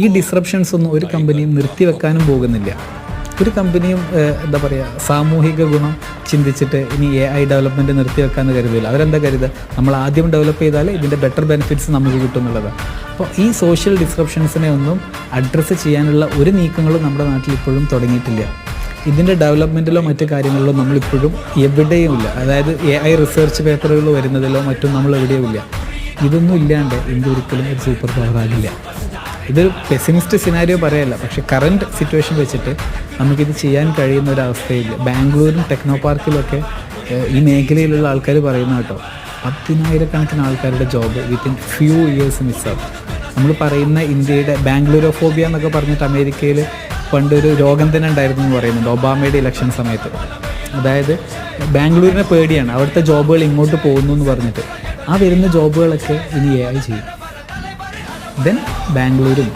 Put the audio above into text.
ഈ ഡിസ്റപ്ഷൻസ് ഒന്നും ഒരു കമ്പനിയും നിർത്തിവെക്കാനും പോകുന്നില്ല. ഒരു കമ്പനിയും എന്താ പറയുക സാമൂഹിക ഗുണം ചിന്തിച്ചിട്ട് ഇനി എ ഐ ഡെവലപ്മെന്റ് നിർത്തിവെക്കാമെന്ന് കരുതില്ല. അവരെന്താ കരുതുക നമ്മൾ ആദ്യം ഡെവലപ്പ് ചെയ്താൽ ഇതിന്റെ ബെറ്റർ ബെനിഫിറ്റ്സ് നമുക്ക് കിട്ടും എന്നുള്ളതാണ് അപ്പോൾ ഈ സോഷ്യൽ ഡിസ്റപ്ഷൻസിനെ ഒന്നും അഡ്രസ്സ് ചെയ്യാനുള്ള ഒരു നീക്കങ്ങളും നമ്മുടെ നാട്ടിൽ ഇപ്പോഴും തുടങ്ങിയിട്ടില്ല. ഇതിന്റെ ഡെവലപ്മെന്റിലോ മറ്റു കാര്യങ്ങളിലോ നമ്മളിപ്പോഴും എവിടെയും ഇല്ല. അതായത് എ ഐ റിസർച്ച് പേപ്പറുകൾ വരുന്നതിലോ മറ്റും നമ്മൾ എവിടെയും ഇല്ല. ഇതൊന്നും ഇല്ലാണ്ട് ഇന്ത്യ ഒരിക്കലും ഒരു സൂപ്പർ പവർ ആകില്ല. ഇതൊരു പെസിമിസ്റ്റ് സിനാരിയോ പറയല്ല. പക്ഷേ കറണ്ട് സിറ്റുവേഷൻ വെച്ചിട്ട് നമുക്കിത് ചെയ്യാൻ കഴിയുന്ന ഒരു അവസ്ഥയില്ല ബാംഗ്ലൂരും ടെക്നോ പാർക്കിലൊക്കെ ഈ മേഖലയിലുള്ള ആൾക്കാർ പറയുന്ന കേട്ടോ പത്തിനായിരക്കണക്കിന് ആൾക്കാരുടെ ജോബ് വിത്തിൻ ഫ്യൂ ഇയേഴ്സ് മിസ്സാവും നമ്മൾ പറയുന്ന ഇന്ത്യയുടെ ബാംഗ്ലൂരോഫോബിയ എന്നൊക്കെ പറഞ്ഞിട്ട് അമേരിക്കയിൽ പണ്ടൊരു രോഗം തന്നെ ഉണ്ടായിരുന്നു എന്ന് പറയുന്നുണ്ട് ഒബാമയുടെ ഇലക്ഷൻ സമയത്ത്. അതായത് ബാംഗ്ലൂരിനെ പേടിയാണ് അവിടുത്തെ ജോബുകൾ ഇങ്ങോട്ട് പോകുന്നു എന്ന് പറഞ്ഞിട്ട്. ആ വരുന്ന ജോബുകളൊക്കെ ഇനി എ ചെയ്യും. ദെൻ ബാംഗ്ലൂരും